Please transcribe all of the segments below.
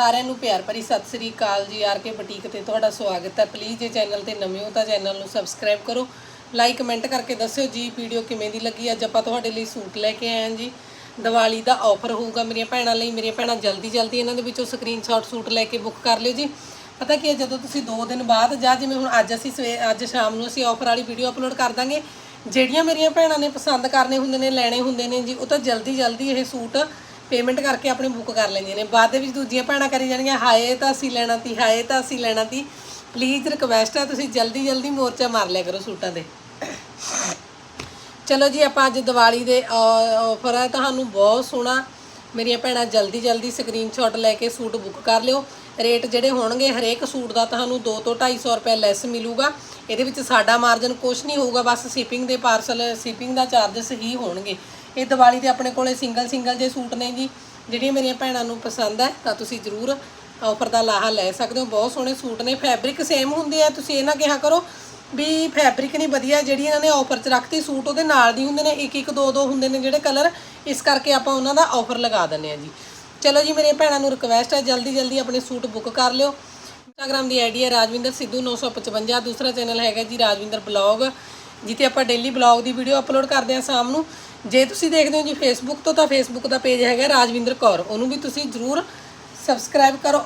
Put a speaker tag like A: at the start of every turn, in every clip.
A: ਸਾਰਿਆਂ ਨੂੰ ਪਿਆਰ ਭਰੀ ਸਤਿ ਸ੍ਰੀ ਅਕਾਲ ਜੀ, ਆਰ ਕੇ ਬੁਟੀਕ ਤੇ ਤੁਹਾਡਾ ਸਵਾਗਤ ਹੈ। ਪਲੀਜ਼ ਜੇ ਚੈਨਲ ਤੇ ਨਵੇਂ ਹੋ ਤਾਂ ਚੈਨਲ ਨੂੰ ਸਬਸਕ੍ਰਾਈਬ ਕਰੋ। ਲਾਈਕ ਕਮੈਂਟ ਕਰਕੇ ਦੱਸਿਓ ਜੀ ਵੀਡੀਓ ਕਿਵੇਂ ਦੀ ਲੱਗੀ? ਅੱਜ ਆਪਾਂ ਤੁਹਾਡੇ ਲਈ ਸੂਟ ਲੈ ਕੇ ਆਏ ਹਾਂ ਜੀ। ਦੀਵਾਲੀ ਦਾ ਆਫਰ ਹੋਊਗਾ ਮੇਰੀਆਂ ਭੈਣਾਂ ਲਈ। ਮੇਰੀਆਂ ਭੈਣਾਂ ਜਲਦੀ ਜਲਦੀ ਇਹਨਾਂ ਦੇ ਵਿੱਚੋਂ ਸਕਰੀਨਸ਼ਾਟ ਸੂਟ ਲੈ ਕੇ ਬੁੱਕ ਕਰ ਲਿਓ ਜੀ। ਪਤਾ ਕੀ ਹੈ, ਜਦੋਂ ਤੁਸੀਂ 2 ਦਿਨ ਬਾਅਦ ਜਾਂ ਜਿਵੇਂ ਹੁਣ ਅੱਜ ਅਸੀਂ ਸਵੇ, ਅੱਜ ਸ਼ਾਮ ਨੂੰ ਅਸੀਂ ਆਫਰ ਵਾਲੀ ਵੀਡੀਓ ਅਪਲੋਡ ਕਰ ਦਾਂਗੇ, ਜਿਹੜੀਆਂ ਮੇਰੀਆਂ ਭੈਣਾਂ ਨੇ ਪਸੰਦ ਕਰਨੇ ਹੁੰਦੇ ਨੇ, ਲੈਣੇ ਹੁੰਦੇ ਨੇ ਜੀ, ਉਹ ਤਾਂ ਜਲਦੀ ਜਲਦੀ ਇਹ ਸੂਟ ਪੇਮੈਂਟ ਕਰਕੇ ਆਪਣੇ ਬੁੱਕ ਕਰ ਲੈਂਦੀਆਂ ਨੇ। ਬਾਅਦ ਦੇ ਵਿੱਚ ਦੂਜੀਆਂ ਭੈਣਾਂ ਕਰੀ ਜਾਣਗੀਆਂ, ਹਾਏ ਤਾਂ ਅਸੀਂ ਲੈਣਾ ਤੀ ਹਾਏ ਤਾਂ ਅਸੀਂ ਲੈਣਾ ਤੀ ਪਲੀਜ਼ ਰਿਕਵੈਸਟ ਹੈ, ਤੁਸੀਂ ਜਲਦੀ ਜਲਦੀ ਮੋਰਚਾ ਮਾਰ ਲਿਆ ਕਰੋ ਸੂਟਾਂ ਦੇ ਚਲੋ ਜੀ, ਆਪਾਂ ਅੱਜ ਦੀਵਾਲੀ ਦੇ ਆਫਰ ਹੈ, ਤੁਹਾਨੂੰ ਬਹੁਤ ਸੋਹਣਾ। ਮੇਰੀਆਂ ਭੈਣਾਂ ਜਲਦੀ ਜਲਦੀ ਸਕਰੀਨਸ਼ਾਟ ਲੈ ਕੇ ਸੂਟ ਬੁੱਕ ਕਰ ਲਿਓ। ਰੇਟ ਜਿਹੜੇ ਹੋਣਗੇ, ਹਰੇਕ ਸੂਟ ਦਾ ਤੁਹਾਨੂੰ 2 ਤੋਂ 250 ਰੁਪਏ ਲੈਸ ਮਿਲੂਗਾ। ਇਹਦੇ ਵਿੱਚ ਸਾਡਾ ਮਾਰਜਨ ਕੁਝ ਨਹੀਂ ਹੋਊਗਾ, ਬਸ ਸ਼ਿਪਿੰਗ ਦੇ ਪਾਰਸਲ ਸ਼ਿਪਿੰਗ ਦਾ ਚਾਰजेस ਹੀ ਹੋਣਗੇ। ਇਹ ਦੀਵਾਲੀ ਦੇ ਆਪਣੇ ਕੋਲੇ ਸਿੰਗਲ ਸਿੰਗਲ ਜੇ ਸੂਟ ਨੇ ਜੀ, ਜਿਹੜੀਆਂ ਮੇਰੀਆਂ ਭੈਣਾਂ ਨੂੰ ਪਸੰਦ ਹੈ, ਤਾਂ ਤੁਸੀਂ ਜ਼ਰੂਰ ਆਫਰ ਦਾ ਲਾਹਾ ਲੈ ਸਕਦੇ ਹੋ। ਬਹੁਤ ਸੋਹਣੇ ਸੂਟ ਨੇ ਫੈਬਰਿਕ ਸੇਮ ਹੁੰਦੇ ਆ, ਤੁਸੀਂ ਇਹ ਨਾ ਕਿਹਾ ਕਰੋ ਵੀ ਫੈਬਰਿਕ ਨਹੀਂ ਵਧੀਆ, ਜਿਹੜੀ ਇਹਨਾਂ ਨੇ ਆਫਰ 'ਚ ਰੱਖਤੀ, ਸੂਟ ਉਹਦੇ ਨਾਲ ਦੀ ਹੁੰਦੇ ਨੇ, ਇੱਕ ਇੱਕ, ਦੋ ਦੋ ਹੁੰਦੇ ਨੇ ਜਿਹੜੇ ਕਲਰ ਇਸ ਕਰਕੇ ਆਪਾਂ ਉਹਨਾਂ ਦਾ ਆਫਰ ਲਗਾ ਦਿੰਨੇ ਆ ਜੀ। ਚਲੋ ਜੀ ਮੇਰੇ ਭੈਣਾਂ ਨੂੰ ਰਿਕਵੈਸਟ ਹੈ, ਜਲਦੀ ਜਲਦੀ ਆਪਣੇ ਸੂਟ ਬੁੱਕ ਕਰ ਲਿਓ। ਇੰਸਟਾਗ੍ਰam ਦੀ ਆਈਡੀ ਹੈ ਰਾਜਵਿੰਦਰ ਸਿੱਧੂ 955 ਦੂਸਰਾ ਚੈਨਲ ਹੈਗਾ ਜੀ ਰਾਜਵਿੰਦਰ ਬਲੌਗ ਜਿੱਥੇ ਆਪਾਂ ਡੇਲੀ ਬਲੌਗ ਦੀ ਵੀਡੀਓ ਅਪਲੋਡ ਕਰਦੇ ਹਾਂ ਸ਼ਾਮ ਨੂੰ। ਜੇ ਤੁਸੀਂ ਦੇਖਦੇ ਹੋ ਜੀ ਫੇਸਬੁੱਕ ਤੋਂ, ਤਾਂ ਫੇਸਬੁੱਕ ਦਾ ਪੇਜ ਹੈਗਾ ਰਾਜਵਿੰਦਰ ਕੌਰ। ਉਹਨੂੰ ਵੀ ਤੁਸੀਂ ਜ਼ਰੂਰ ਸਬਸਕ੍ਰਾਈਬ ਕਰੋ,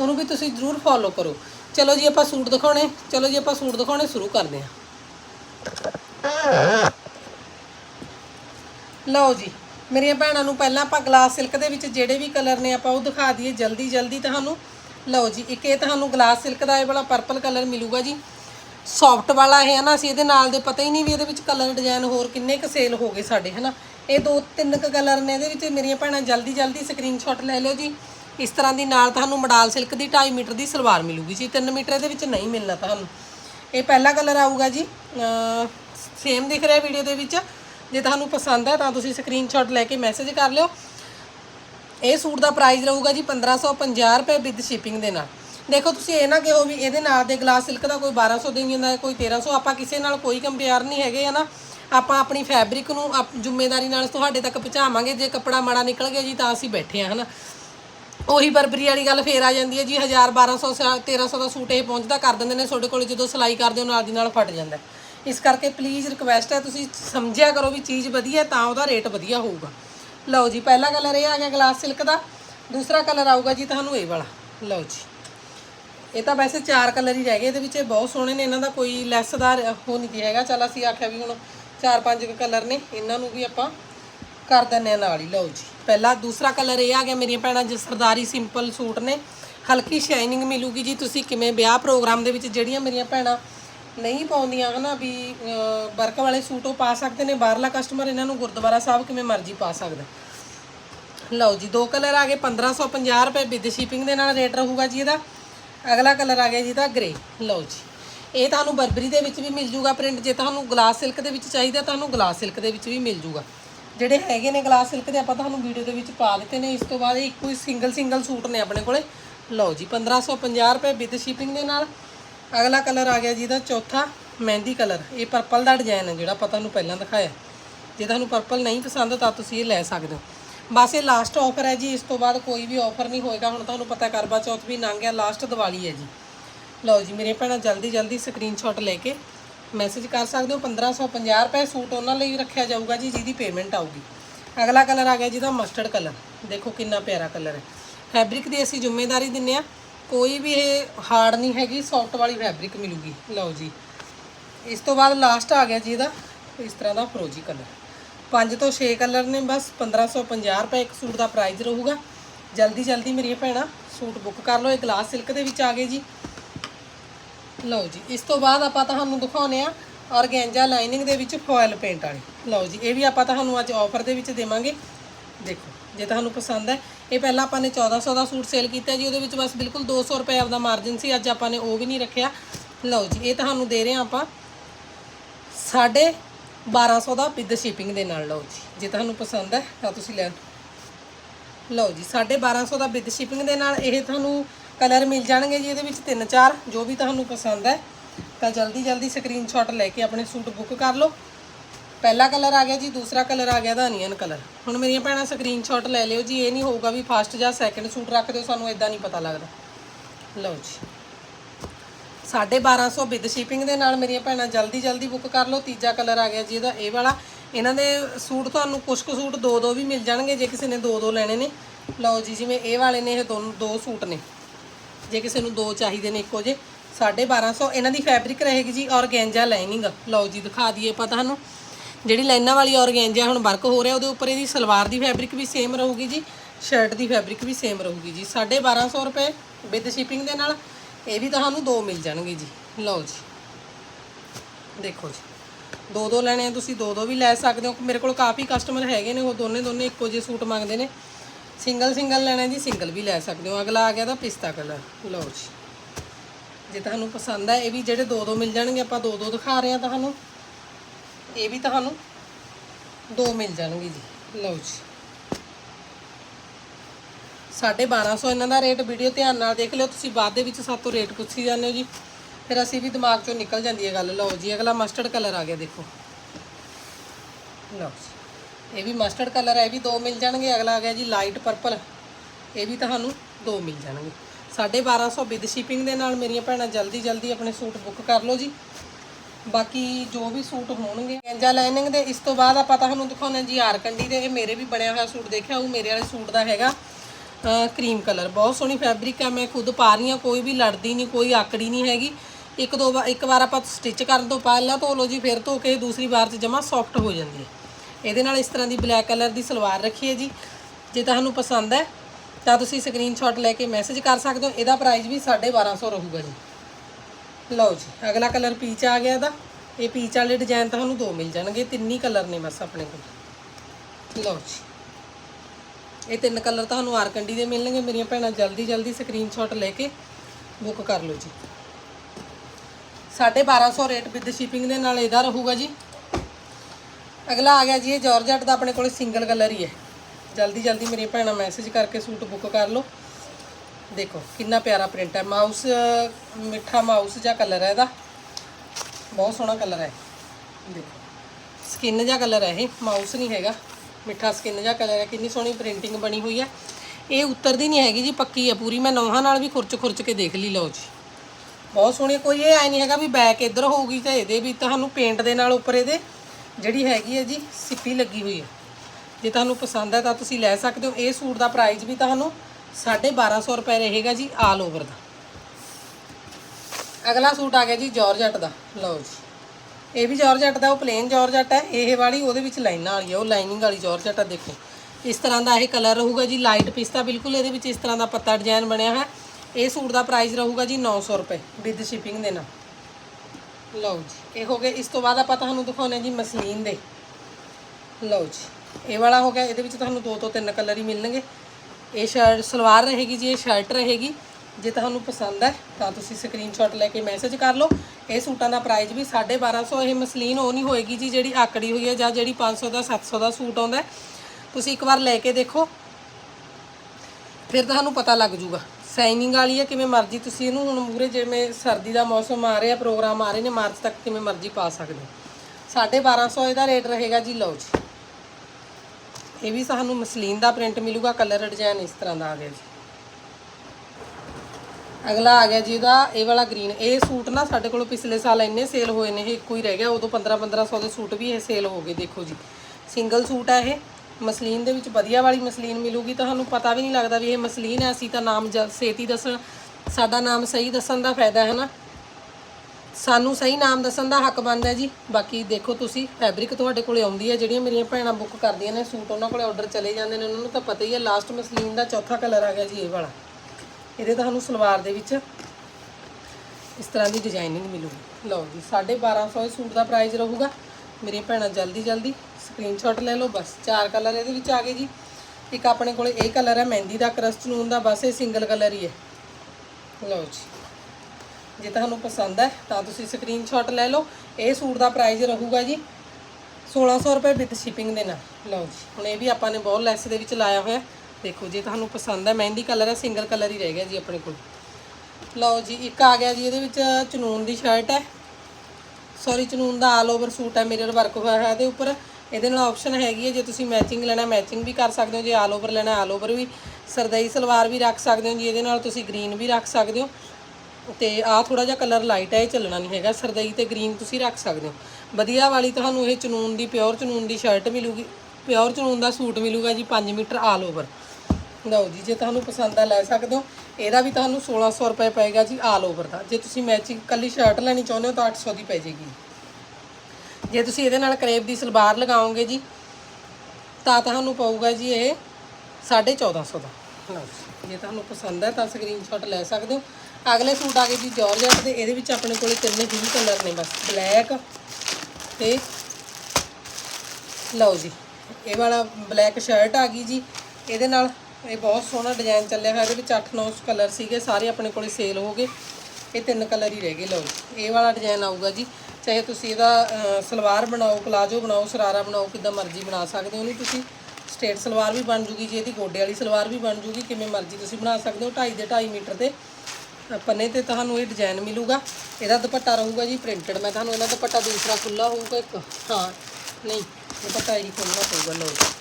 A: ਉਹਨੂੰ ਵੀ ਤੁਸੀਂ ਜ਼ਰੂਰ ਫੋਲੋ ਕਰੋ। ਚਲੋ ਜੀ, ਆਪਾਂ ਸੂਟ ਦਿਖਾਉਣੇ। ਚਲੋ ਜੀ, ਆਪਾਂ ਸੂਟ ਦਿਖਾਉਣੇ, ਸ਼ੁਰੂ ਕਰਦੇ ਹਾਂ। ਲਓ ਜੀ, ਮੇਰੀਆਂ ਭੈਣਾਂ ਨੂੰ ਪਹਿਲਾਂ ਆਪਾਂ ਗਲਾਸ ਸਿਲਕ ਦੇ ਵਿੱਚ ਜਿਹੜੇ ਵੀ ਕਲਰ ਨੇ ਆਪਾਂ ਉਹ ਦਿਖਾ ਦਈਏ ਜਲਦੀ ਜਲਦੀ ਤੁਹਾਨੂੰ। ਲਓ ਜੀ, ਇੱਕ ਇਹ ਤੁਹਾਨੂੰ ਗਲਾਸ ਸਿਲਕ ਦਾ ਇਹ ਵਾਲਾ ਪਰਪਲ ਕਲਰ ਮਿਲੂਗਾ ਜੀ। ਸੌਫਟ ਵਾਲਾ ਇਹ ਹੈ ਨਾ, ਅਸੀਂ ਇਹਦੇ ਨਾਲ ਦੇ ਪਤਾ ਹੀ ਨਹੀਂ ਵੀ ਇਹਦੇ ਵਿੱਚ ਕਲਰ ਡਿਜ਼ਾਈਨ ਹੋਰ ਕਿੰਨੇ ਕੁ ਸੇਲ ਹੋ ਗਏ ਸਾਡੇ, ਹਨਾ? ਇਹ ਦੋ ਤਿੰਨ ਕੁ ਕਲਰ ਨੇ ਇਹਦੇ ਵਿੱਚ, ਮੇਰੀਆਂ ਭੈਣਾਂ ਜਲਦੀ ਜਲਦੀ ਸਕਰੀਨਸ਼ਾਟ ਲੈ ਲਿਓ ਜੀ। ਇਸ ਤਰ੍ਹਾਂ ਦੀ ਨਾਲ ਤੁਹਾਨੂੰ ਮਡਾਲ ਸਿਲਕ ਦੀ 2.5 ਮੀਟਰ ਦੀ ਸਲਵਾਰ ਮਿਲੂਗੀ ਜੀ। 3 ਮੀਟਰ ਇਹਦੇ ਵਿੱਚ ਨਹੀਂ ਮਿਲਣਾ ਤੁਹਾਨੂੰ। ਇਹ ਪਹਿਲਾ ਕਲਰ ਆਊਗਾ ਜੀ। ਸੇਮ ਦਿਖ ਰਿਹਾ ਵੀਡੀਓ ਦੇ ਵਿੱਚ। ਜੇ ਤੁਹਾਨੂੰ ਪਸੰਦ ਹੈ ਤਾਂ ਤੁਸੀਂ ਸਕਰੀਨਸ਼ਾਟ ਲੈ ਕੇ ਮੈਸੇਜ ਕਰ ਲਿਓ। ਇਹ ਸੂਟ ਦਾ ਪ੍ਰਾਈਸ ਰਹੂਗਾ ਜੀ 1550 ਰੁਪਏ ਵਿਦ ਸ਼ਿਪਿੰਗ ਦੇ ਨਾਲ। ਦੇਖੋ ਤੁਸੀਂ ਇਹ ਨਾ ਕਿਹੋ ਵੀ ਇਹਦੇ ਨਾਲ ਦੇ ਗਲਾਸ ਸਿਲਕ ਦਾ ਕੋਈ 1200 ਦੇ ਜਾਂਦਾ ਕੋਈ 1300 ਆਪਾਂ ਕਿਸੇ ਨਾਲ ਕੋਈ ਕੰਪੇਅਰ ਨਹੀਂ ਹੈਗੇ, ਹਨਾ? ਆਪਾਂ ਆਪਣੀ ਫੈਬਰਿਕ ਨੂੰ ਆਪ- ਜ਼ਿੰਮੇਵਾਰੀ ਨਾਲ ਤੁਹਾਡੇ ਤੱਕ ਪਹੁੰਚਾਵਾਂਗੇ, ਜੇ ਕੱਪੜਾ ਮਾੜਾ ਨਿਕਲ ਗਿਆ ਜੀ ਤਾਂ ਅਸੀਂ ਬੈਠੇ ਆ ਹਨਾ? ਉਹੀ ਬਰਬਰੀ ਵਾਲੀ ਗੱਲ ਫੇਰ ਆ ਜਾਂਦੀ ਹੈ ਜੀ 1000 1200 1300 ਦਾ ਸੂਟ ਇਹ ਪਹੁੰਚਦਾ, ਕਰ ਦਿੰਦੇ ਨੇ ਤੁਹਾਡੇ ਕੋਲ, ਜਦੋਂ ਸਿਲਾਈ ਕਰਦੇ ਹੋ, ਨਾਲ ਦੀ ਨਾਲ ਫਟ ਜਾਂਦਾ ਇਸ ਕਰਕੇ ਪਲੀਜ਼ ਰਿਕਵੈਸਟ ਹੈ, ਤੁਸੀਂ ਸਮਝਿਆ ਕਰੋ ਵੀ ਚੀਜ਼ ਵਧੀਆ ਤਾਂ ਉਹਦਾ ਰੇਟ ਵਧੀਆ ਹੋਊਗਾ। ਲਓ ਜੀ, ਪਹਿਲਾ ਕਲਰ ਇਹ ਆ ਗਿਆ ਗਲਾਸ ਸਿਲਕ ਦਾ, ਦੂਸਰਾ ਕਲਰ ਆਊਗਾ ਜੀ ਤੁਹਾਨੂੰ ਇਹ ਵਾਲਾ। ਲਓ ਜੀ। ਇਹ ਤਾਂ ਵੈਸੇ ਚਾਰ ਕਲਰ ਹੀ ਰਹਿ ਗਏ, ਇਹਦੇ ਵਿੱਚ ਇਹ ਬਹੁਤ ਸੋਹਣੇ ਨੇ, ਇਹਨਾਂ ਦਾ ਕੋਈ ਲੈਸ ਦਾ ਹੋ ਨਹੀਂ ਹੈਗਾ। ਚਲ ਅਸੀਂ ਆਖਿਆ ਵੀ ਹੁਣ ਚਾਰ ਪੰਜ ਕਲਰ ਨੇ, ਇਹਨਾਂ ਨੂੰ ਵੀ ਆਪਾਂ ਕਰ ਦਿੰਨੇ ਆ ਨਾਲ ਹੀ। ਲਓ ਜੀ, ਪਹਿਲਾ ਦੂਸਰਾ ਕਲਰ ਇਹ ਆ ਗਿਆ, ਮੇਰੀਆਂ ਭੈਣਾਂ ਜੀ ਸਰਦਾਰੀ ਸਿੰਪਲ ਸੂਟ ਨੇ। ਹਲਕੀ ਸ਼ਾਈਨਿੰਗ ਮਿਲੂਗੀ ਜੀ, ਤੁਸੀਂ ਕਿਵੇਂ ਵਿਆਹ ਪ੍ਰੋਗਰਾਮ ਦੇ ਵਿੱਚ ਜਿਹੜੀਆਂ ਮੇਰੀਆਂ ਭੈਣਾਂ ਨਹੀਂ ਪਾਉਂਦੀਆਂ, ਹਨਾ, ਵੀ ਵਰਕ ਵਾਲੇ ਸੂਟ ਉਹ ਪਾ ਸਕਦੇ ਨੇ, ਬਾਹਰਲਾ ਕਸਟਮਰ ਇਹਨਾਂ ਨੂੰ ਗੁਰਦੁਆਰਾ ਸਾਹਿਬ ਕਿਵੇਂ ਮਰਜ਼ੀ ਪਾ ਸਕਦਾ। ਲਓ ਜੀ, ਦੋ ਕਲਰ ਆ ਗਏ 1550 ਰੁਪਏ ਵਿਦ ਸ਼ਿਪਿੰਗ ਦੇ ਨਾਲ ਰੇਟ ਰਹੂਗਾ ਜੀ ਇਹਦਾ। ਅਗਲਾ ਕਲਰ ਆ ਗਿਆ ਜੀ ਦਾ ਗ੍ਰੇ। ਲਓ ਜੀ। ਇਹ ਤੁਹਾਨੂੰ ਬਰਬਰੀ ਦੇ ਵਿੱਚ ਵੀ ਮਿਲ ਜੂਗਾ ਪ੍ਰਿੰਟ। ਜੇ ਤੁਹਾਨੂੰ ਗਲਾਸ ਸਿਲਕ ਦੇ ਵਿੱਚ ਚਾਹੀਦਾ, ਤੁਹਾਨੂੰ ਗਲਾਸ ਸਿਲਕ ਦੇ ਵਿੱਚ ਵੀ ਮਿਲ ਜੂਗਾ। ਜਿਹੜੇ ਹੈਗੇ ਨੇ ਗਲਾਸ ਸਿਲਕ ਦੇ, ਆਪਾਂ ਤੁਹਾਨੂੰ ਵੀਡੀਓ ਦੇ ਵਿੱਚ ਪਾ ਦਿੱਤੇ ਨੇ। ਇਸ ਤੋਂ ਬਾਅਦ ਇੱਕੋ ਹੀ ਸਿੰਗਲ ਸਿੰਗਲ ਸੂਟ ਨੇ ਆਪਣੇ ਕੋਲੇ। ਲਓ ਜੀ 1550 ਰੁਪਏ ਵਿਦ ਸ਼ਿਪਿੰਗ ਦੇ ਨਾਲ। ਅਗਲਾ ਕਲਰ ਆ ਗਿਆ ਜੀ ਦਾ ਚੌਥਾ, ਮਹਿੰਦੀ ਕਲਰ। ਇਹ ਪਰਪਲ ਦਾ ਡਿਜ਼ਾਈਨ ਹੈ ਜਿਹੜਾ ਆਪਾਂ ਤੁਹਾਨੂੰ ਪਹਿਲਾਂ ਦਿਖਾਇਆ। ਜੇ ਤੁਹਾਨੂੰ ਪਰਪਲ ਨਹੀਂ ਪਸੰਦ ਤਾਂ ਤੁਸੀਂ ਇਹ ਲੈ ਸਕਦੇ ਹੋ। ਬਸ ਇਹ ਲਾਸਟ ਆਫਰ ਹੈ ਜੀ, ਇਸ ਤੋਂ ਬਾਅਦ ਕੋਈ ਵੀ ਆਫਰ ਨਹੀਂ ਹੋਏਗਾ। ਹੁਣ ਤੁਹਾਨੂੰ ਪਤਾ ਕਰਵਾ ਚੌਥ ਵੀ ਲੰਘ ਗਿਆ ਲਾਸਟ ਦੀਵਾਲੀ ਹੈ ਜੀ। ਲਓ ਜੀ, ਮੇਰੇ ਭੈਣਾਂ, ਜਲਦੀ ਜਲਦੀ ਸਕਰੀਨਸ਼ਾਟ ਲੈ ਕੇ ਮੈਸੇਜ ਕਰ ਸਕਦੇ ਹੋ। 1550 ਰੁਪਏ ਸੂਟ ਉਹਨਾਂ ਲਈ ਰੱਖਿਆ ਜਾਊਗਾ ਜੀ, ਜਿਹਦੀ ਪੇਮੈਂਟ ਆਊਗੀ। ਅਗਲਾ ਕਲਰ ਆ ਗਿਆ ਜਿਹਦਾ ਮਸਟਰਡ ਕਲਰ ਦੇਖੋ ਕਿੰਨਾ ਪਿਆਰਾ ਕਲਰ ਹੈ। ਫੈਬਰਿਕ ਦੀ ਅਸੀਂ ਜ਼ਿੰਮੇਵਾਰੀ ਦਿੰਨੇ ਆ। ਕੋਈ ਵੀ ਇਹ ਹਾਰਡ ਨਹੀਂ ਹੈਗੀ ਸੌਫਟ ਵਾਲੀ ਫੈਬਰਿਕ ਮਿਲੂਗੀ। ਲਓ ਜੀ, ਇਸ ਤੋਂ ਬਾਅਦ ਲਾਸਟ ਆ ਗਿਆ ਜੀ ਇਹਦਾ। ਇਸ ਤਰ੍ਹਾਂ ਦਾ ਫਰੋਜੀ ਕਲਰ ਪੰਜ ਤੋਂ 6 ਕਲਰ ਨੇ, ਬਸ 1550 ਰੁਪਏ ਇੱਕ ਸੂਟ ਦਾ ਪ੍ਰਾਈਸ ਰਹੂਗਾ। ਜਲਦੀ ਜਲਦੀ ਮੇਰੀਆਂ ਭੈਣਾਂ, ਸੂਟ ਬੁੱਕ ਕਰ ਲਓ, ਇਹ ਗਲਾਸ ਸਿਲਕ ਦੇ ਵਿੱਚ ਆ ਗਏ ਜੀ। ਲਓ ਜੀ, ਇਸ ਤੋਂ ਬਾਅਦ ਆਪਾਂ ਤੁਹਾਨੂੰ ਦਿਖਾਉਨੇ ਆ ਔਰਗੈਂਜਾ ਲਾਈਨਿੰਗ ਦੇ ਵਿੱਚ ਫੋਇਲ ਪੇਂਟ ਵਾਲੀ। ਲਓ ਜੀ, ਇਹ ਵੀ ਆਪਾਂ ਤੁਹਾਨੂੰ ਅੱਜ ਆਫਰ ਦੇ ਵਿੱਚ ਦੇਵਾਂਗੇ। ਦੇਖੋ, ਜੇ ਤੁਹਾਨੂੰ ਪਸੰਦ ਹੈ, ਇਹ ਪਹਿਲਾਂ ਆਪਾਂ ਨੇ 1400 ਦਾ ਸੂਟ ਸੇਲ ਕੀਤਾ ਜੀ, ਉਹਦੇ ਵਿੱਚ ਬਸ ਬਿਲਕੁਲ 200 ਰੁਪਏ ਆਪਦਾ ਮਾਰਜਨ ਸੀ, ਅੱਜ ਆਪਾਂ ਨੇ ਉਹ ਵੀ ਨਹੀਂ ਰੱਖਿਆ। ਲਓ ਜੀ, ਇਹ ਤੁਹਾਨੂੰ ਦੇ ਰਹੇ ਹਾਂ ਆਪਾਂ ਸਾਢੇ 1200 ਦਾ ਵਿਦ ਸ਼ਿਪਿੰਗ ਦੇ ਨਾਲ, ਲਓ ਜੀ। ਜੇ ਤੁਹਾਨੂੰ ਪਸੰਦ ਹੈ, ਤਾਂ ਤੁਸੀਂ ਲੈ ਲਓ। ਜੀ 1250 ਦਾ ਵਿਦ ਸ਼ਿਪਿੰਗ ਦੇ ਨਾਲ ਇਹ ਤੁਹਾਨੂੰ ਕਲਰ ਮਿਲ ਜਾਣਗੇ ਜੀ, ਇਹਦੇ ਵਿੱਚ ਤਿੰਨ ਚਾਰ, ਜੋ ਵੀ ਤੁਹਾਨੂੰ ਪਸੰਦ ਹੈ। ਤਾਂ ਜਲਦੀ ਜਲਦੀ ਸਕਰੀਨਸ਼ਾਟ ਲੈ ਕੇ ਆਪਣੇ ਸੂਟ ਬੁੱਕ ਕਰ ਲਓ। ਪਹਿਲਾ ਕਲਰ ਆ ਗਿਆ ਜੀ, ਦੂਸਰਾ ਕਲਰ ਆ ਗਿਆ ਦਾ ਅਨੀਅਨ ਕਲਰ। ਹੁਣ ਮੇਰੀਆਂ ਭੈਣਾਂ ਸਕਰੀਨਸ਼ਾਟ ਲੈ ਲਿਓ ਜੀ, ਇਹ ਨਹੀਂ ਹੋਊਗਾ ਵੀ ਫਸਟ ਜਾਂ ਸੈਕੰਡ ਸੂਟ ਰੱਖ ਦਿਓ, ਸਾਨੂੰ ਇਦਾਂ ਨਹੀਂ ਪਤਾ ਲੱਗਦਾ। ਲਓ ਜੀ। 1250 ਵਿਦ ਸ਼ਿਪਿੰਗ ਦੇ ਨਾਲ ਮੇਰੀਆਂ ਭੈਣਾਂ ਜਲਦੀ ਜਲਦੀ ਬੁੱਕ ਕਰ ਲਓ, ਤੀਜਾ ਕਲਰ ਆ ਗਿਆ ਜੀ ਇਹਦਾ, ਇਹ ਵਾਲਾ। ਇਹਨਾਂ ਦੇ ਸੂਟ ਤੁਹਾਨੂੰ ਕੁਝ ਕੁ ਸੂਟ ਦੋ ਦੋ ਵੀ ਮਿਲ ਜਾਣਗੇ ਜੇ ਕਿਸੇ ਨੇ ਦੋ ਦੋ ਲੈਣੇ ਨੇ। ਲਓ ਜੀ, ਜਿਵੇਂ ਇਹ ਵਾਲੇ ਨੇ, ਇਹ ਦੋਨੋਂ ਦੋ ਸੂਟ ਨੇ। ਜੇ ਕਿਸੇ ਨੂੰ ਦੋ ਚਾਹੀਦੇ ਨੇ ਇੱਕੋ ਜੇ 1250 ਇਹਨਾਂ ਦੀ ਫੈਬਰਿਕ ਰਹੇਗੀ ਜੀ ਔਰਗੈਂਜਾ ਲਾਈਨਿੰਗ ਲਓ ਜੀ, ਦਿਖਾ ਦਈਏ ਆਪਾਂ ਤੁਹਾਨੂੰ। ਜਿਹੜੀ ਲਾਈਨਾਂ ਵਾਲੀ ਔਰਗੈਂਜਾ ਹੁਣ ਵਰਕ ਹੋ ਰਿਹਾ, ਉਹਦੇ ਉੱਪਰ ਇਹਦੀ ਸਲਵਾਰ ਦੀ ਫੈਬਰਿਕ ਵੀ ਸੇਮ ਰਹੂਗੀ ਜੀ ਸ਼ਰਟ ਦੀ ਫੈਬਰਿਕ ਵੀ ਸੇਮ ਰਹੂਗੀ ਜੀ। 1250 ਰੁਪਏ ਵਿਦ ਸ਼ਿਪਿੰਗ ਦੇ ਨਾਲ। ਇਹ ਵੀ ਤੁਹਾਨੂੰ ਦੋ ਮਿਲ ਜਾਣਗੇ ਜੀ। ਲਓ ਜੀ। ਦੇਖੋ ਜੀ। ਦੋ ਦੋ ਲੈਣੇ ਆ, ਤੁਸੀਂ ਦੋ ਦੋ ਵੀ ਲੈ ਸਕਦੇ ਹੋ। ਮੇਰੇ ਕੋਲ ਕਾਫੀ ਕਸਟਮਰ ਹੈਗੇ ਨੇ, ਉਹ ਦੋਨੇ ਦੋਨੇ ਇੱਕੋ ਜਿਹੇ ਸੂਟ ਮੰਗਦੇ ਨੇ। ਸਿੰਗਲ ਸਿੰਗਲ ਲੈਣਾ ਜੀ, ਸਿੰਗਲ ਵੀ ਲੈ ਸਕਦੇ ਹੋ। ਅਗਲਾ ਆ ਗਿਆ ਤਾਂ ਪਿਸਤਾ ਕਲਰ। ਲਓ ਜੀ। ਜੇ ਤੁਹਾਨੂੰ ਪਸੰਦ ਹੈ ਇਹ ਵੀ ਜਿਹੜੇ ਦੋ ਦੋ ਮਿਲ ਜਾਣਗੇ, ਆਪਾਂ ਦੋ ਦੋ ਦਿਖਾ ਰਹੇ ਹਾਂ ਤੁਹਾਨੂੰ। ਇਹ ਵੀ ਤੁਹਾਨੂੰ ਦੋ ਮਿਲ ਜਾਣਗੇ ਜੀ। ਲਓ ਜੀ। 1250 ਇਹਨਾਂ ਦਾ ਰੇਟ ਵੀਡੀਓ ਧਿਆਨ ਨਾਲ ਦੇਖ ਲਿਓ। ਤੁਸੀਂ ਬਾਅਦ ਦੇ ਵਿੱਚ ਸਾਤੋਂ ਰੇਟ ਪੁੱਛੀ ਜਾਂਦੇ ਹੋ ਜੀ। ਫਿਰ ਅਸੀਂ ਵੀ ਦਿਮਾਗ ਚੋਂ ਨਿਕਲ ਜਾਂਦੀ ਹੈ ਗੱਲ। ਲਓ ਜੀ, ਅਗਲਾ ਮਸਟਰਡ ਕਲਰ ਆ ਗਿਆ, ਦੇਖੋ। ਲਓ ਜੀ, ਇਹ ਵੀ ਮਸਟਰਡ ਕਲਰ ਹੈ, ਇਹ ਵੀ ਦੋ ਮਿਲ ਜਾਣਗੇ। ਅਗਲਾ ਆ ਗਿਆ ਜੀ ਲਾਈਟ ਪਰਪਲ ਇਹ ਵੀ ਤੁਹਾਨੂੰ ਦੋ ਮਿਲ ਜਾਣਗੇ। 1250 ਵਿਦ ਸ਼ਿਪਿੰਗ ਦੇ ਨਾਲ ਮੇਰੀਆਂ ਭੈਣਾਂ ਜਲਦੀ ਜਲਦੀ ਆਪਣੇ ਸੂਟ ਬੁੱਕ ਕਰ ਲਓ ਜੀ। ਬਾਕੀ ਜੋ ਵੀ ਸੂਟ ਹੋਣਗੇ, ਗੈਂਜਾ ਲਾਈਨਿੰਗ ਦੇ, ਇਸ ਤੋਂ ਬਾਅਦ ਆਪਾਂ ਤੁਹਾਨੂੰ ਦਿਖਾਉਣਾ ਜੀ ਆਰਕੰਡੀ ਦੇ। ਇਹ ਮੇਰੇ ਵੀ ਬਣਿਆ ਹੋਇਆ ਸੂਟ, ਦੇਖਿਆ ਉਹ ਮੇਰੇ ਵਾਲੇ ਸੂਟ ਦਾ ਹੈਗਾ। Cream colour. ਬਹੁਤ ਸੋਹਣੀ ਫੈਬਰਿਕ ਹੈ ਮੈਂ ਖੁਦ ਪਾ ਰਹੀ ਹਾਂ, ਕੋਈ ਵੀ ਲੜਦੀ ਨਹੀਂ, ਕੋਈ ਆਕੜੀ ਨਹੀਂ ਹੈਗੀ। ਇੱਕ ਦੋ ਵਾਰ, ਇੱਕ ਵਾਰ ਆਪਾਂ ਸਟਿਚ ਕਰਨ ਤੋਂ ਪਹਿਲਾਂ ਧੋ ਲਓ ਜੀ, ਫਿਰ ਧੋ ਕੇ ਦੂਸਰੀ ਵਾਰ 'ਚ ਜਮਾ ਸੌਫਟ ਹੋ ਜਾਂਦੀ ਹੈ। ਇਹਦੇ ਨਾਲ ਇਸ ਤਰ੍ਹਾਂ ਦੀ ਬਲੈਕ ਕਲਰ ਦੀ ਸਲਵਾਰ ਰੱਖੀ ਹੈ ਜੀ। ਜੇ ਤੁਹਾਨੂੰ ਪਸੰਦ ਹੈ, ਤਾਂ ਤੁਸੀਂ ਸਕਰੀਨਸ਼ਾਟ ਲੈ ਕੇ ਮੈਸੇਜ ਕਰ ਸਕਦੇ ਹੋ। ਇਹਦਾ ਪ੍ਰਾਈਸ ਵੀ 1250 ਰਹੂਗਾ ਜੀ। ਲਓ ਜੀ, ਅਗਲਾ ਕਲਰ ਪੀਚ ਆ ਗਿਆ ਇਹਦਾ। ਇਹ ਪੀਚ ਵਾਲੇ ਡਿਜ਼ਾਈਨ ਤੁਹਾਨੂੰ ਦੋ ਮਿਲ ਜਾਣਗੇ। ਤਿੰਨ ਹੀ ਕਲਰ ਨੇ ਬਸ ਆਪਣੇ ਕੋਲ। ਲਓ ਜੀ। ਇਹ ਤਿੰਨ ਕਲਰ ਤੁਹਾਨੂੰ ਆਰਕੰਡੀ ਦੇ ਮਿਲਣਗੇ। ਮੇਰੀਆਂ ਭੈਣਾਂ ਜਲਦੀ ਜਲਦੀ ਸਕਰੀਨਸ਼ਾਟ ਲੈ ਕੇ ਬੁੱਕ ਕਰ ਲਓ ਜੀ। 1250 ਰੇਟ ਵਿਦ ਸ਼ਿਪਿੰਗ ਦੇ ਨਾਲ ਇਹਦਾ ਰਹੂਗਾ ਜੀ। ਅਗਲਾ ਆ ਗਿਆ ਜੀ, ਇਹ ਜਾਰਜਟ ਦਾ ਆਪਣੇ ਕੋਲ ਸਿੰਗਲ ਕਲਰ ਹੀ ਹੈ। ਜਲਦੀ ਜਲਦੀ ਮੇਰੀਆਂ ਭੈਣਾਂ ਮੈਸੇਜ ਕਰਕੇ ਸੂਟ ਬੁੱਕ ਕਰ ਲਓ। ਦੇਖੋ, ਕਿੰਨਾ ਪਿਆਰਾ ਪ੍ਰਿੰਟ ਹੈ। ਮਾਊਸ ਮਿੱਠਾ ਮਾਊਸ ਜਿਹਾ ਕਲਰ ਹੈ ਇਹਦਾ। ਬਹੁਤ ਸੋਹਣਾ ਕਲਰ ਹੈ। ਦੇਖੋ ਸਕਿਨ ਜਿਹਾ ਕਲਰ ਹੈ ਇਹ। ਮਾਊਸ ਨਹੀਂ ਹੈਗਾ। ਮਿੱਠਾ ਸਕਿਨ ਜਿਹਾ ਕਲਰ ਹੈ, ਕਿੰਨੀ ਸੋਹਣੀ ਪ੍ਰਿੰਟਿੰਗ ਬਣੀ ਹੋਈ ਹੈ। ਇਹ ਉੱਤਰਦੀ ਨਹੀਂ ਹੈਗੀ ਜੀ, ਪੱਕੀ ਹੈ ਪੂਰੀ। ਮੈਂ ਨੌਹਾਂ ਨਾਲ ਵੀ ਖੁਰਚ ਖੁਰਚ ਕੇ ਦੇਖ ਲਈ, ਲਓ ਜੀ। ਬਹੁਤ ਸੋਹਣੀ ਕੋਈ ਇਹ ਐ ਨਹੀਂ ਹੈਗਾ ਵੀ ਬੈਕ ਇੱਧਰ ਹੋਊਗੀ ਤੇ ਇਹਦੇ ਵੀ ਤੁਹਾਨੂੰ ਪੇਂਟ ਦੇ ਨਾਲ ਉੱਪਰ ਇਹਦੇ ਜਿਹੜੀ ਹੈਗੀ ਹੈ ਜੀ, ਸਿੱਪੀ ਲੱਗੀ ਹੋਈ ਹੈ। ਜੇ ਤੁਹਾਨੂੰ ਪਸੰਦ ਹੈ ਤਾਂ ਤੁਸੀਂ ਲੈ ਸਕਦੇ ਹੋ। ਇਹ ਸੂਟ ਦਾ ਪ੍ਰਾਈਸ ਵੀ ਤੁਹਾਨੂੰ 1250 ਰੁਪਏ ਰਹੇਗਾ ਜੀ ਆਲ ਓਵਰ ਦਾ। ਅਗਲਾ ਸੂਟ ਆ ਗਿਆ ਜੀ ਜਾਰਜਟ ਦਾ। ਲਓ ਜੀ। ਇਹ ਵੀ ਜਾਰਜਟ ਦਾ, ਉਹ ਪਲੇਨ ਜਾਰਜਟ ਹੈ। ਇਹ ਵਾਲੀ, ਉਹਦੇ ਵਿੱਚ ਲਾਈਨਾਂ ਵਾਲੀ ਹੈ। ਉਹ ਲਾਈਨਿੰਗ ਵਾਲੀ ਜਾਰਜਟ ਆ, ਦੇਖੋ। ਇਸ ਤਰ੍ਹਾਂ ਦਾ ਇਹ ਕਲਰ ਰਹੂਗਾ ਜੀ। ਲਾਈਟ ਪਿਸਤਾ ਬਿਲਕੁਲ ਇਹਦੇ ਵਿੱਚ ਇਸ ਤਰ੍ਹਾਂ ਦਾ ਪੱਤਾ ਡਿਜ਼ਾਈਨ ਬਣਿਆ ਹੈ ਇਹ ਸੂਟ ਦਾ ਪ੍ਰਾਈਸ ਰਹੂਗਾ ਜੀ 900 ਰੁਪਏ ਵਿਦ ਸ਼ਿਪਿੰਗ ਦੇ ਨਾਲ। ਲਓ ਜੀ, ਇਹ ਹੋ ਗਏ। ਇਸ ਤੋਂ ਬਾਅਦ ਆਪਾਂ ਤੁਹਾਨੂੰ ਦਿਖਾਉਣੇ ਜੀ ਮਸਲੀਨ ਦੇ। ਲਓ ਜੀ, ਇਹ ਵਾਲਾ ਹੋ ਗਿਆ। ਇਹਦੇ ਵਿੱਚ ਤੁਹਾਨੂੰ ਦੋ ਤੋਂ ਤਿੰਨ ਕਲਰ ਹੀ ਮਿਲਣਗੇ। ਇਹ ਸ਼ਰਟ ਸਲਵਾਰ ਰਹੇਗੀ ਜੀ, ਇਹ ਸ਼ਰਟ ਰਹੇਗੀ। ਜੇ ਤੁਹਾਨੂੰ ਪਸੰਦ ਹੈ ਤਾਂ ਤੁਸੀਂ ਸਕਰੀਨਸ਼ਾਟ ਲੈ ਕੇ ਮੈਸੇਜ ਕਰ ਲਓ। ਇਹ ਸੂਟਾਂ ਦਾ ਪ੍ਰਾਈਸ ਵੀ 1250 ਇਹ ਮਸਲੀਨ ਉਹ ਨਹੀਂ ਹੋਏਗੀ ਜੀ ਜਿਹੜੀ ਆਕੜੀ ਹੋਈ ਹੈ ਜਾਂ ਜਿਹੜੀ 500 ਦਾ 700 ਦਾ ਸੂਟ ਆਉਂਦਾ ਤੁਸੀਂ ਇੱਕ ਵਾਰ ਲੈ ਕੇ ਦੇਖੋ, ਫਿਰ ਤੁਹਾਨੂੰ ਪਤਾ ਲੱਗ ਜੂਗਾ। ਸਾਈਨਿੰਗ ਵਾਲੀ ਹੈ, ਕਿਵੇਂ ਮਰਜ਼ੀ ਤੁਸੀਂ ਇਹਨੂੰ ਹੁਣ ਮੂਰੇ ਜਿਵੇਂ ਸਰਦੀ ਦਾ ਮੌਸਮ ਆ ਰਿਹਾ ਪ੍ਰੋਗਰਾਮ ਆ ਰਹੇ ਨੇ, ਮਾਰਚ ਤੱਕ ਕਿਵੇਂ ਮਰਜ਼ੀ ਪਾ ਸਕਦੇ ਹੋ। 1250 ਇਹਦਾ ਰੇਟ ਰਹੇਗਾ ਜੀ, ਲਓ ਜੀ। ਇਹ ਵੀ ਸਾਨੂੰ ਮਸਲੀਨ ਦਾ ਪ੍ਰਿੰਟ ਮਿਲੂਗਾ ਕਲਰ ਡਿਜ਼ਾਈਨ ਇਸ ਤਰ੍ਹਾਂ ਦਾ ਆ ਗਿਆ ਜੀ। ਅਗਲਾ ਆ ਗਿਆ ਜੀ ਇਹਦਾ ਇਹ ਵਾਲਾ ਗ੍ਰੀਨ ਇਹ ਸੂਟ ਨਾ ਸਾਡੇ ਕੋਲ ਪਿਛਲੇ ਸਾਲ ਇੰਨੇ ਸੇਲ ਹੋਏ ਨੇ, ਇਹ ਇੱਕੋ ਹੀ ਰਹਿ ਗਿਆ। ਉਦੋਂ 15 1500 ਦੇ ਸੂਟ ਵੀ ਇਹ ਸੇਲ ਹੋ ਗਏ, ਦੇਖੋ ਜੀ। ਸਿੰਗਲ ਸੂਟ ਹੈ ਇਹ। ਮਸਲੀਨ ਦੇ ਵਿੱਚ ਵਧੀਆ ਵਾਲੀ ਮਸਲੀਨ ਮਿਲੂਗੀ। ਤੁਹਾਨੂੰ ਪਤਾ ਵੀ ਨਹੀਂ ਲੱਗਦਾ ਵੀ ਇਹ ਮਸਲੀਨ ਹੈ ਅਸੀਂ ਤਾਂ ਨਾਮ ਜ- ਛੇਤੀ ਦੱਸਣ, ਸਾਡਾ ਨਾਮ ਸਹੀ ਦੱਸਣ ਦਾ ਫਾਇਦਾ ਹੈ ਨਾ। ਸਾਨੂੰ ਸਹੀ ਨਾਮ ਦੱਸਣ ਦਾ ਹੱਕ ਬਣਦਾ ਜੀ। ਬਾਕੀ ਦੇਖੋ ਤੁਸੀਂ ਫੈਬਰਿਕ ਤੁਹਾਡੇ ਕੋਲੇ ਆਉਂਦੀ ਹੈ। ਜਿਹੜੀਆਂ ਮੇਰੀਆਂ ਭੈਣਾਂ ਬੁੱਕ ਕਰਦੀਆਂ ਨੇ, ਸੂਟ ਉਹਨਾਂ ਕੋਲੇ ਆਰਡਰ ਚਲੇ ਜਾਂਦੇ ਨੇ। ਉਹਨਾਂ ਨੂੰ ਤਾਂ ਪਤਾ ਹੀ ਹੈ ਲਾਸਟ ਮਸਲੀਨ ਦਾ ਚੌਥਾ ਕਲਰ ਆ ਗਿਆ ਜੀ ਇਹ ਵਾਲਾ। ਇਹਦੇ ਤੁਹਾਨੂੰ ਸਲਵਾਰ ਦੇ ਵਿੱਚ ਇਸ ਤਰ੍ਹਾਂ ਦੀ ਡਿਜ਼ਾਈਨਿੰਗ ਮਿਲੂਗੀ। ਲਓ ਜੀ 1250 ਇਹ ਸੂਟ ਦਾ ਪ੍ਰਾਈਸ ਰਹੂਗਾ। ਮੇਰੀਆਂ ਭੈਣਾਂ ਜਲਦੀ ਜਲਦੀ ਸਕਰੀਨਸ਼ਾਟ ਲੈ ਲਓ, ਬਸ ਚਾਰ ਕਲਰ ਇਹਦੇ ਵਿੱਚ ਆ ਗਏ ਜੀ। ਇੱਕ ਆਪਣੇ ਕੋਲ ਇਹ ਕਲਰ ਹੈ, ਮਹਿੰਦੀ ਦਾ ਕਰਸਟ ਨੂਨ ਦਾ, ਬਸ ਇਹ ਸਿੰਗਲ ਕਲਰ ਹੀ ਹੈ। ਲਓ ਜੀ, ਜੇ ਤੁਹਾਨੂੰ ਪਸੰਦ ਹੈ ਤਾਂ ਤੁਸੀਂ ਸਕਰੀਨਸ਼ਾਟ ਲੈ ਲਓ। ਇਹ ਸੂਟ ਦਾ ਪ੍ਰਾਈਸ ਰਹੂਗਾ ਜੀ 1600 ਰੁਪਏ ਵਿਦ ਸ਼ਿਪਿੰਗ ਦੇ ਨਾਲ। ਲਓ ਜੀ, ਹੁਣ ਇਹ ਵੀ ਆਪਾਂ ਨੇ ਬਹੁਤ ਲੈਸ ਦੇ ਵਿੱਚ ਲਾਇਆ ਹੋਇਆ। ਦੇਖੋ, ਜੇ ਤੁਹਾਨੂੰ ਪਸੰਦ ਹੈ, ਮਹਿੰਦੀ ਕਲਰ ਹੈ, ਸਿੰਗਲ ਕਲਰ ਹੀ ਰਹਿ ਗਿਆ ਜੀ ਆਪਣੇ ਕੋਲ। ਲਓ ਜੀ, ਇੱਕ ਆ ਗਿਆ ਜੀ, ਇਹਦੇ ਵਿੱਚ ਚਨੂਨ ਦੀ ਸ਼ਰਟ ਹੈ। ਸੌਰੀ ਚਨੂਨ ਦਾ ਆਲ ਓਵਰ ਸੂਟ ਹੈ ਮਿਰਰ ਵਰਕ ਹੋਇਆ ਹੈ, ਇਹਦੇ ਉੱਪਰ। ਇਹਦੇ ਨਾਲ ਆਪਸ਼ਨ ਹੈਗੀ ਹੈ, ਜੇ ਤੁਸੀਂ ਮੈਚਿੰਗ ਲੈਣਾ ਮੈਚਿੰਗ ਵੀ ਕਰ ਸਕਦੇ ਹੋ, ਜੇ ਆਲ ਓਵਰ ਲੈਣਾ ਆਲ ਓਵਰ ਵੀ। ਸਰਦਈ ਸਲਵਾਰ ਵੀ ਰੱਖ ਸਕਦੇ ਹੋ ਜੀ, ਇਹਦੇ ਨਾਲ ਤੁਸੀਂ ਗ੍ਰੀਨ ਵੀ ਰੱਖ ਸਕਦੇ ਹੋ। ਤੇ ਆ ਥੋੜਾ ਜਿਹਾ ਕਲਰ ਲਾਈਟ ਹੈ, ਇਹ ਚੱਲਣਾ ਨਹੀਂ ਹੈਗਾ। ਸਰਦਈ ਤੇ ਗ੍ਰੀਨ ਤੁਸੀਂ ਰੱਖ ਸਕਦੇ ਹੋ। ਵਧੀਆ ਵਾਲੀ ਤੁਹਾਨੂੰ ਇਹ ਚਨੂਨ ਦੀ ਪਿਓਰ ਚਨੂਨ ਦੀ ਸ਼ਰਟ ਮਿਲੂਗੀ। ਪਿਓਰ ਚਨੂਨ ਦਾ ਸੂਟ ਮਿਲੂਗਾ ਜੀ 5 ਮੀਟਰ ਆਲ ਓਵਰ ਲਓ ਜੀ, ਜੇ ਤੁਹਾਨੂੰ ਪਸੰਦ ਆ ਲੈ ਸਕਦੇ ਹੋ। ਇਹਦਾ ਵੀ ਤੁਹਾਨੂੰ 1600 ਰੁਪਏ ਪਏਗਾ ਜੀ ਆਲ ਓਵਰ ਦਾ। ਜੇ ਤੁਸੀਂ ਮੈਚਿੰਗ ਕੱਲੀ ਸ਼ਰਟ ਲੈਣੀ ਚਾਹੁੰਦੇ ਹੋ ਤਾਂ 800 ਦੀ ਪੈ ਜਾਏਗੀ। ਜੇ ਤੁਸੀਂ ਇਹਦੇ ਨਾਲ ਕਰੇਬ ਦੀ ਸਲਵਾਰ ਲਗਾਓਗੇ ਜੀ, ਤਾਂ ਤੁਹਾਨੂੰ ਪਊਗਾ ਜੀ ਇਹ 1450 ਦਾ। ਲਓ ਜੀ, ਜੇ ਤੁਹਾਨੂੰ ਪਸੰਦ ਹੈ ਤਾਂ ਸਕਰੀਨਸ਼ਾਟ ਲੈ ਸਕਦੇ ਹੋ। ਅਗਲੇ ਸੂਟ ਆ ਗਏ ਜੀ ਜਾਰਜਟ ਦੇ। ਇਹਦੇ ਵਿੱਚ ਆਪਣੇ ਕੋਲੇ ਤਿੰਨੇ ਹੀ ਕਲਰ ਨੇ ਬਸ ਬਲੈਕ ਤੇ ਲਓ ਜੀ, ਇਹ ਵਾਲਾ ਬਲੈਕ ਸ਼ਰਟ ਆ ਗਈ ਜੀ। ਇਹਦੇ ਨਾਲ ਇਹ ਬਹੁਤ ਸੋਹਣਾ ਡਿਜ਼ਾਈਨ ਚੱਲਿਆ ਹੋਇਆ ਇਹਦੇ ਵਿੱਚ 8-9 ਕਲਰ ਸੀਗੇ ਸਾਰੇ ਆਪਣੇ ਕੋਲੇ ਸੇਲ ਹੋ ਗਏ। ਇਹ ਤਿੰਨ ਕਲਰ ਹੀ ਰਹਿ ਗਏ ਲਓ ਇਹ ਵਾਲਾ ਡਿਜ਼ਾਈਨ ਆਊਗਾ ਜੀ। ਚਾਹੇ ਤੁਸੀਂ ਇਹਦਾ ਸਲਵਾਰ ਬਣਾਓ ਪਲਾਜੋ ਬਣਾਓ ਸਰਾਰਾ ਬਣਾਓ ਕਿੱਦਾਂ ਮਰਜ਼ੀ ਬਣਾ ਸਕਦੇ ਹੋ। ਉਹਨੂੰ ਤੁਸੀਂ ਸਟੇਟ ਸਲਵਾਰ ਵੀ ਬਣ ਜੂਗੀ ਜੇ ਇਹਦੀ ਗੋਡੇ ਵਾਲੀ ਸਲਵਾਰ ਵੀ ਬਣ ਜੂਗੀ ਕਿਵੇਂ ਮਰਜ਼ੀ ਤੁਸੀਂ ਬਣਾ ਸਕਦੇ ਹੋ। 2.5 ਦੇ 2.5 ਮੀਟਰ ਦੇ ਅ, ਪੰਨੇ ਤੇ ਤੁਹਾਨੂੰ ਇਹ ਡਿਜ਼ਾਈਨ ਮਿਲੂਗਾ। ਇਹਦਾ ਦੁਪੱਟਾ ਰਹੂਗਾ ਜੀ ਪ੍ਰਿੰਟਡ ਮੈਂ ਤੁਹਾਨੂੰ ਇਹਦਾ ਦੁਪੱਟਾ ਦੂਸਰਾ ਖੁੱਲਾ ਹੋਊਗਾ ਇੱਕ। ਹਾਂ ਨਹੀਂ ਦੁਪੱਟਾ ਹੀ ਖੁੱਲ੍ਹਾ ਪਊਗਾ ਲਓ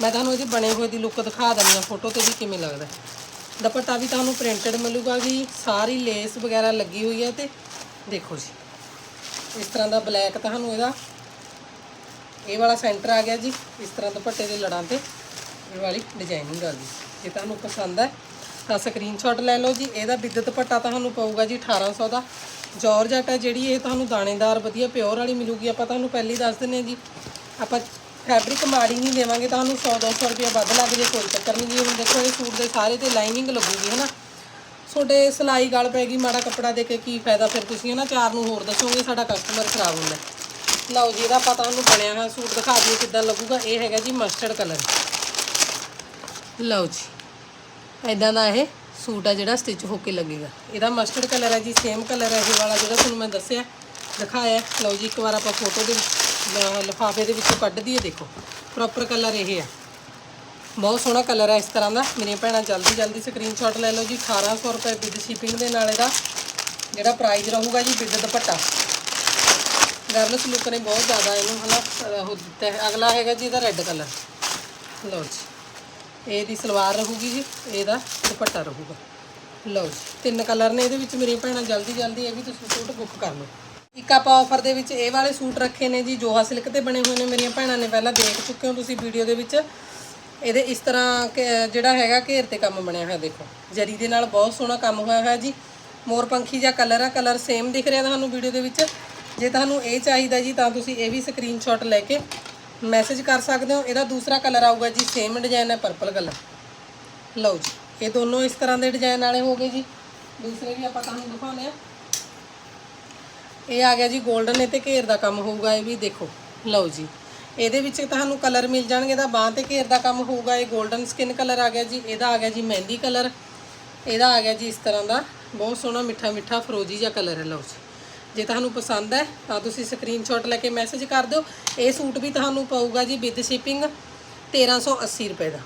A: ਮੈਂ ਤੁਹਾਨੂੰ ਇਹਦੇ ਬਣੇ ਹੋਏ ਦੀ ਲੁੱਕ ਦਿਖਾ ਦਿੰਦੀ ਹਾਂ ਫੋਟੋ ਤੇ ਵੀ ਕਿਵੇਂ ਲੱਗਦਾ ਦੁਪੱਟਾ ਵੀ ਤੁਹਾਨੂੰ ਪ੍ਰਿੰਟਡ ਮਿਲੂਗਾ ਜੀ ਸਾਰੀ ਲੇਸ ਵਗੈਰਾ ਲੱਗੀ ਹੋਈ ਹੈ ਤੇ ਦੇਖੋ ਜੀ। ਇਸ ਤਰ੍ਹਾਂ ਦਾ ਬਲੈਕ ਤੁਹਾਨੂੰ ਇਹਦਾ, ਇਹ ਵਾਲਾ ਸੈਂਟਰ ਆ ਗਿਆ ਜੀ, ਇਸ ਤਰ੍ਹਾਂ ਦੁਪੱਟੇ ਦੇ ਲੜਾਂ ਤੇ ਇਹ ਵਾਲੀ ਡਿਜ਼ਾਈਨਿੰਗ ਆ ਗਈ। ਜੇ ਤੁਹਾਨੂੰ ਪਸੰਦ ਹੈ ਤਾਂ ਸਕਰੀਨਸ਼ਾਟ ਲੈ ਲਓ ਜੀ, ਇਹਦਾ ਵਿਦ ਦੁਪੱਟਾ ਤੁਹਾਨੂੰ ਪਊਗਾ ਜੀ 1800 ਦਾ। ਜਾਰਜਟ ਹੈ ਜਿਹੜੀ, ਇਹ ਤੁਹਾਨੂੰ ਦਾਣੇਦਾਰ ਵਧੀਆ ਪਿਓਰ ਵਾਲੀ ਮਿਲੂਗੀ, ਆਪਾਂ ਤੁਹਾਨੂੰ ਪਹਿਲੀ ਦੱਸ ਦਿੰਦੇ ਹਾਂ ਜੀ। ਆਪਾਂ ਫੈਬਰਿਕ ਮਾੜੀ ਨਹੀਂ ਦੇਵਾਂਗੇ ਤੁਹਾਨੂੰ 100 200 ਰੁਪਏ ਵੱਧ ਲੱਗ ਜੇ, ਕੋਈ ਚੱਕਰ ਨਹੀਂ। ਜੀ ਹੁਣ ਦੇਖੋ, ਇਹ ਸੂਟ ਦੇ ਸਾਰੇ ਤੇ ਲਾਈਨਿੰਗ ਲੱਗੂਗੀ ਹਨਾ ਤੁਹਾਡੇ ਸਿਲਾਈ ਗਲ ਪੈ ਗਈ, ਮਾੜਾ ਕੱਪੜਾ ਦੇ ਕੇ ਕੀ ਫਾਇਦਾ ਫਿਰ ਤੁਸੀਂ ਹਨਾ? ਚਾਰ ਨੂੰ ਹੋਰ ਦੱਸੋਗੇ, ਸਾਡਾ ਕਸਟਮਰ ਖਰਾਬ ਹੁੰਦਾ। ਲਓ ਜੀ, ਇਹਦਾ ਆਪਾਂ ਤੁਹਾਨੂੰ ਬਣਿਆ ਹੋਇਆ ਸੂਟ ਦਿਖਾ ਦਈਏ ਕਿੱਦਾਂ ਲੱਗੂਗਾ। ਇਹ ਹੈਗਾ ਜੀ ਮਸਟਰਡ ਕਲਰ ਲਓ ਜੀ ਇਦਾਂ ਦਾ ਇਹ ਸੂਟ ਆ ਜਿਹੜਾ ਸਟਿਚ ਹੋ ਕੇ ਲੱਗੇਗਾ। ਇਹਦਾ ਮਸਟਰਡ ਕਲਰ ਹੈ ਜੀ ਸੇਮ ਕਲਰ ਹੈ ਇਹ ਵਾਲਾ ਜਿਹੜਾ ਤੁਹਾਨੂੰ ਮੈਂ ਦੱਸਿਆ, ਦਿਖਾਇਆ। ਲਓ ਜੀ, ਇੱਕ ਵਾਰ ਆਪਾਂ ਫੋਟੋ ਦੇ ਵਿੱਚ ਲਿਫਾਫੇ ਦੇ ਵਿੱਚੋਂ ਕੱਢਦੀ ਹੈ ਦੇਖੋ। ਪ੍ਰੋਪਰ ਕਲਰ ਇਹ ਹੈ ਬਹੁਤ ਸੋਹਣਾ ਕਲਰ ਹੈ ਇਸ ਤਰ੍ਹਾਂ ਦਾ। ਮੇਰੀਆਂ ਭੈਣਾਂ ਜਲਦੀ ਜਲਦੀ ਸਕਰੀਨਸ਼ਾਟ ਲੈ ਲਓ ਜੀ। 1800 ਰੁਪਏ ਵਿਦ ਸ਼ਿਪਿੰਗ ਦੇ ਨਾਲ ਇਹਦਾ ਜਿਹੜਾ ਪ੍ਰਾਈਸ ਰਹੂਗਾ ਜੀ ਵਿਦ ਦੁਪੱਟਾ। ਗਰਲਸ ਲੁੱਕ ਨੇ ਬਹੁਤ ਜ਼ਿਆਦਾ ਇਹਨੂੰ ਹਨਾ ਉਹ ਦਿੱਤਾ ਹੈ। ਅਗਲਾ ਹੈਗਾ ਜੀ ਇਹਦਾ ਰੈੱਡ ਕਲਰ ਲਓ ਜੀ। ਇਹਦੀ ਸਲਵਾਰ ਰਹੂਗੀ ਜੀ। ਇਹਦਾ ਦੁਪੱਟਾ ਰਹੂਗਾ। ਲਓ ਜੀ। ਤਿੰਨ ਕਲਰ ਨੇ ਇਹਦੇ ਵਿੱਚ। ਮੇਰੀਆਂ ਭੈਣਾਂ ਜਲਦੀ ਜਲਦੀ ਇਹ ਵੀ ਤੁਸੀਂ ਸੂਟ ਬੁੱਕ ਕਰ ਲਓ। ਇੱਕ ਆਪਾਂ ਆਫਰ ਦੇ ਵਿੱਚ ਇਹ ਵਾਲੇ ਸੂਟ ਰੱਖੇ ਨੇ ਜੀ, ਜੋਹਾ ਸਿਲਕ ਤੇ ਬਣੇ ਹੋਏ ਨੇ, ਮੇਰੀਆਂ ਭੈਣਾਂ ਨੇ ਪਹਿਲਾਂ ਦੇਖ ਚੁੱਕੇ ਹੋ ਤੁਸੀਂ ਵੀਡੀਓ ਦੇ ਵਿੱਚ। ਇਹਦੇ ਇਸ ਤਰ੍ਹਾਂ ਕਿ ਜਿਹੜਾ ਹੈਗਾ ਘੇਰ ਤੇ ਕੰਮ ਬਣਿਆ ਹੋਇਆ ਦੇਖੋ। ਜਰੀ ਦੇ ਨਾਲ ਬਹੁਤ ਸੋਹਣਾ ਕੰਮ ਹੋਇਆ ਹੋਇਆ ਜੀ। ਮੋਰ ਪੰਖੀ ਜਿਹਾ ਕਲਰ ਆ ਕਲਰ ਸੇਮ ਦਿਖ ਰਿਹਾ ਤੁਹਾਨੂੰ ਵੀਡੀਓ ਦੇ ਵਿੱਚ। ਜੇ ਤੁਹਾਨੂੰ ਇਹ ਚਾਹੀਦਾ ਜੀ, ਤਾਂ ਤੁਸੀਂ ਇਹ ਵੀ ਸਕਰੀਨਸ਼ਾਟ ਲੈ ਕੇ ਮੈਸੇਜ ਕਰ ਸਕਦੇ ਹੋ। ਇਹਦਾ ਦੂਸਰਾ ਕਲਰ ਆਊਗਾ ਜੀ ਸੇਮ ਡਿਜ਼ਾਈਨ ਹੈ ਪਰਪਲ ਕਲਰ ਲਓ ਜੀ, ਇਹ ਦੋਨੋਂ ਇਸ ਤਰ੍ਹਾਂ ਦੇ ਡਿਜ਼ਾਈਨ ਵਾਲੇ ਹੋ ਗਏ ਜੀ। ਦੂਸਰੇ ਵੀ ਆਪਾਂ ਤੁਹਾਨੂੰ ਦਿਖਾਉਂਦੇ ਆ ਇਹ ਆ ਗਿਆ ਜੀ 골ਡਨ ਤੇ ਘੇਰ ਦਾ ਕੰਮ ਹੋਊਗਾ, ਇਹ ਵੀ ਦੇਖੋ। ਲਓ ਜੀ। ਇਹਦੇ ਵਿੱਚ ਤੁਹਾਨੂੰ ਕਲਰ ਮਿਲ ਜਾਣਗੇ, ਇਹਦਾ ਬਾਹ ਤੇ ਘੇਰ ਦਾ ਕੰਮ ਹੋਊਗਾ, ਇਹ 골ਡਨ ਸਕਿਨ ਕਲਰ ਆ ਗਿਆ ਜੀ, ਇਹਦਾ ਆ ਗਿਆ ਜੀ ਮਹਿੰਦੀ ਕਲਰ ਇਹਦਾ ਆ ਗਿਆ ਜੀ ਇਸ ਤਰ੍ਹਾਂ ਦਾ, ਬਹੁਤ ਸੋਹਣਾ, ਮਿੱਠਾ ਮਿੱਠਾ, ਫਰੋਜੀ ਜਿਹਾ ਕਲਰ ਹੈ, ਲਓ ਜੀ। ਜੇ ਤੁਹਾਨੂੰ ਪਸੰਦ ਹੈ, ਤਾਂ ਤੁਸੀਂ ਸਕਰੀਨਸ਼ਾਟ ਲੈ ਕੇ ਮੈਸੇਜ ਕਰ ਦਿਓ। ਇਹ ਸੂਟ ਵੀ ਤੁਹਾਨੂੰ ਪਊਗਾ ਜੀ ਵਿਦ ਸ਼ਿਪਿੰਗ 1380 ਰੁਪਏ ਦਾ।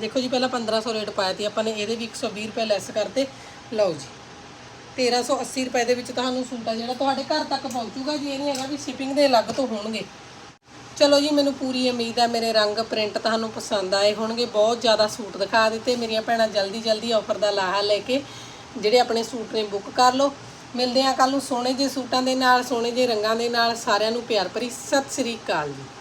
A: ਦੇਖੋ ਜੀ, ਪਹਿਲਾਂ 1500 ਰੇਟ ਪਾਇਆ ਸੀ, ਆਪਾਂ ਨੇ ਇਹਦੇ ਵੀ 120 ਰੁਪਏ ਲੈਸ ਕਰਤੇ। ਲਓ ਜੀ। 1380 ਰੁਪਏ ਦੇ ਵਿੱਚ ਤੁਹਾਨੂੰ ਸੂਟ ਆ ਜਿਹੜਾ ਤੁਹਾਡੇ ਘਰ ਤੱਕ ਪਹੁੰਚੂਗਾ ਜੀ, ਇਹ ਨਹੀਂ ਹੈਗਾ ਵੀ ਸ਼ਿਪਿੰਗ ਦੇ ਅਲੱਗ ਤੋਂ ਹੋਣਗੇ। ਚਲੋ ਜੀ, ਮੈਨੂੰ ਪੂਰੀ ਉਮੀਦ ਹੈ ਮੇਰੇ ਰੰਗ ਪ੍ਰਿੰਟ ਤੁਹਾਨੂੰ ਪਸੰਦ ਆਏ ਹੋਣਗੇ। ਬਹੁਤ ਜ਼ਿਆਦਾ ਸੂਟ ਦਿਖਾ ਦਿੱਤੇ। ਮੇਰੀਆਂ ਭੈਣਾਂ ਜਲਦੀ ਜਲਦੀ ਆਫਰ ਦਾ ਲਾਹਾ ਲੈ ਕੇ ਜਿਹੜੇ ਆਪਣੇ ਸੂਟ ਨੇ ਬੁੱਕ ਕਰ ਲਓ। ਮਿਲਦੇ ਆ ਕੱਲ ਨੂੰ ਸੋਹਣੇ ਜਿਹੇ ਸੂਟਾਂ ਦੇ ਨਾਲ, ਸੋਹਣੇ ਜਿਹੇ ਰੰਗਾਂ ਦੇ ਨਾਲ। ਸਾਰਿਆਂ ਨੂੰ ਪਿਆਰ ਭਰੀ ਸਤਿ ਸ੍ਰੀ ਅਕਾਲ ਜੀ।